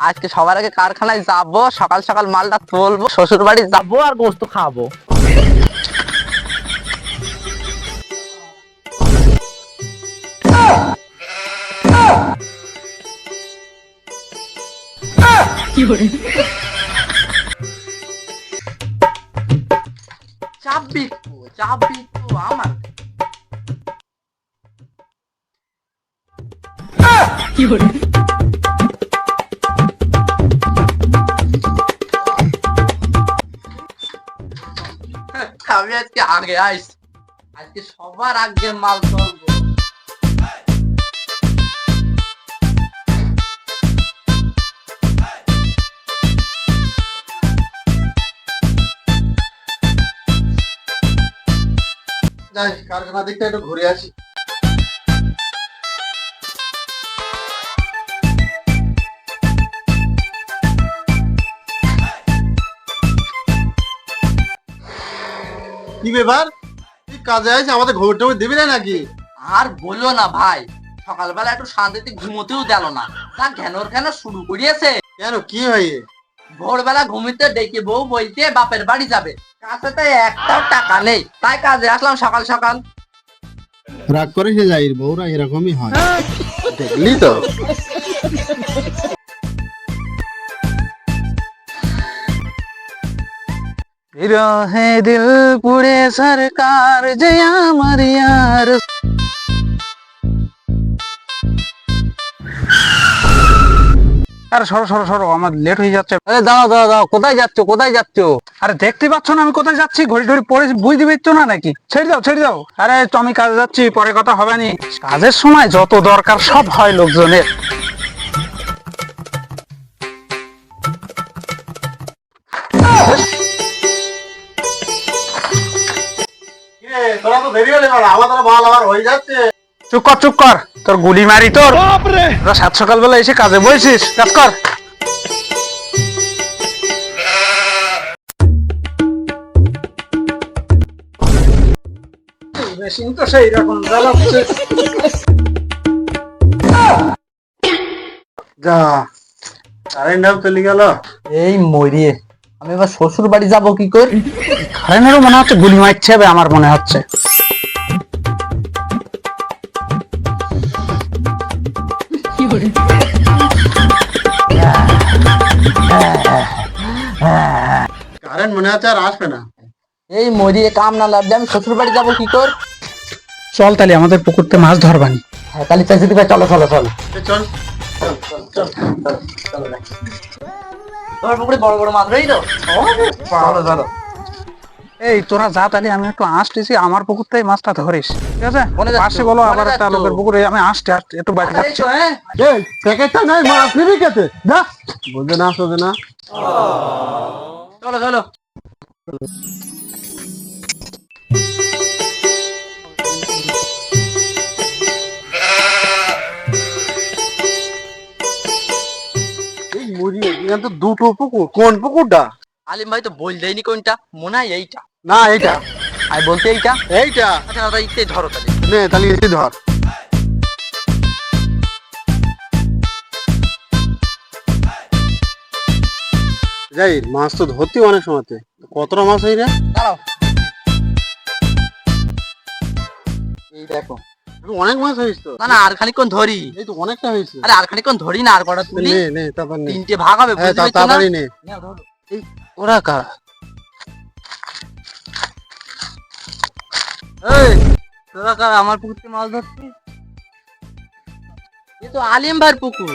আজকে সবার আগে কারখানায় যাব, সকাল সকাল মালটা তুলবো শ্বশুর বাড়ি যাব আর গোস্ত খাব। চাবি চাবি আমার। আমি আজকে আগে আইস আজকে সবার আগে মাল ধরবো যাই, কারখানা দিকটা একটু ঘুরে আসি। কি ব্যাপার তুই কাজে আছিস আমাদের ঘুর টুর দিবি না নাকি? আর বলো না ভাই সকালবেলা একটু শান্তিতে ঘুমোতেও দিল না। তা ঘ্যানোর ঘ্যান শুরু করিয়েছে। কেন কি হয়ে ভোরবেলা ঘুমিতে ডেকে বউ বলতে বাপের বাড়ি যাবে। কাছে তাই একটাও টাকা নেই। তাই কাজে আসলাম সকাল সকাল। রাগ করে সে যাই বউরা এরকমই হয়। দেখলি তো? রহে দিল পুড়ে সরকার যে আমার ইয়ার আরে সরো সরো সরো আমার লেট হয়ে যাচ্ছে। আরে দাও দাও দাও কোথায় যাচ্ছ কোথায় যাচ্ছ? আরে দেখতে পাচ্ছ না আমি কোথায় যাচ্ছি? ঘড়ি টড়ি পরে বুঝতে পারছ না নাকি? ছেড়ে দাও ছেড়ে দাও। আরে তো আমি কাজে যাচ্ছি পরে কথা হবে নি। কাজের সময় যত দরকার সব হয় লোকজনের। তোরা তো দেরি হলে আমাদের মাল আবার হয়ে যাচ্ছে। চুপ কর চুপ কর। তোর গুলি মারি তোর। তোরা সাত সকাল বেলা এসে কাজে বলছিস কাজ কর। মেশিন তো সেই রকম জ্বালাচ্ছে। যা কারেন্টটাও চলে গেল। এই মরিয়ে আমি এবার শ্বশুর বাড়ি যাব কি করে? কারেন্টেরও মনে হচ্ছে গুলি মারছে হবে আমার মনে হচ্ছে কারেন্ট মনে হচ্ছে আর আসবে না এই মরিয়ে কাম না লাগবে আমি শ্বশুর বাড়ি যাব কি কর চল তাহলে আমাদের পুকুরতে মাছ ধরবানি হ্যাঁ তাহলে চাইছি দিবে চলো চলো চলো চল তোমার পুকুরে বড় বড় মাছ রই তো চলো চলো এই তোরা যা তাহলে আমি একটু আসতেছি আমার পুকুরটাই মাছটা ধরিস। ঠিক আছে? পাশে বলো আবার একটা? লোকের পুকুরে আমি আসতে আসতে একটু বাইরে এই যাচ্ছি। তো, হ্যাঁ? এই প্যাকেটটা নাই মাছ নিবি কেতে না বুঝে না সোজে না। চলো চলো। এই মুড়ি এখানে তো দুটো পুকুর। কোন পুকুরটা? আলিম ভাই তো বল দেয়নি কোনটা? মনে হয় এইটা। না এইটা। আমি বলতে এইটা? এইটা। আচ্ছা দাদা ইতে ধরো তাহলে। নে তাহলে এসে ধর। যাই মাছ তো ধরতি অনেক সময়তে। কতটা মাছ হই রে দাঁড়াও। এই দেখো। অনেক মাছ হয়েছে তো। না না আর খানিকক্ষণ ধরি। এই তো অনেকটা হয়েছে আরে আর খানিকক্ষণ ধরি না আর কটা তুলি। নে নে তারপর নে। তিনটে ভাগ হবে হ্যাঁ বুঝতে পারছ না? তাড়াতাড়ি নে। ওরা কারা? এই তোরা কারা আমার পুকুরতে মাছ ধরছিস? এ তো আলিম ভাইয়ের পুকুর।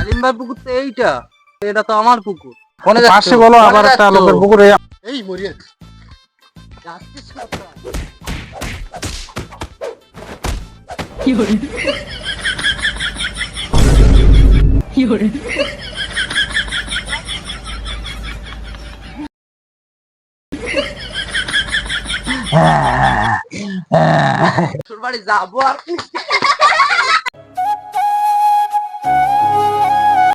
আলিম ভাইয়ের পুকুর তো এইটা এটা তো আমার পুকুর। যাচ্ছ? পাশে বলো আবার একটা লোকের পুকুরে এই মরিয়া। যাচ্ছিস কোথায়? শ্বশুর বাড়ি যাব আর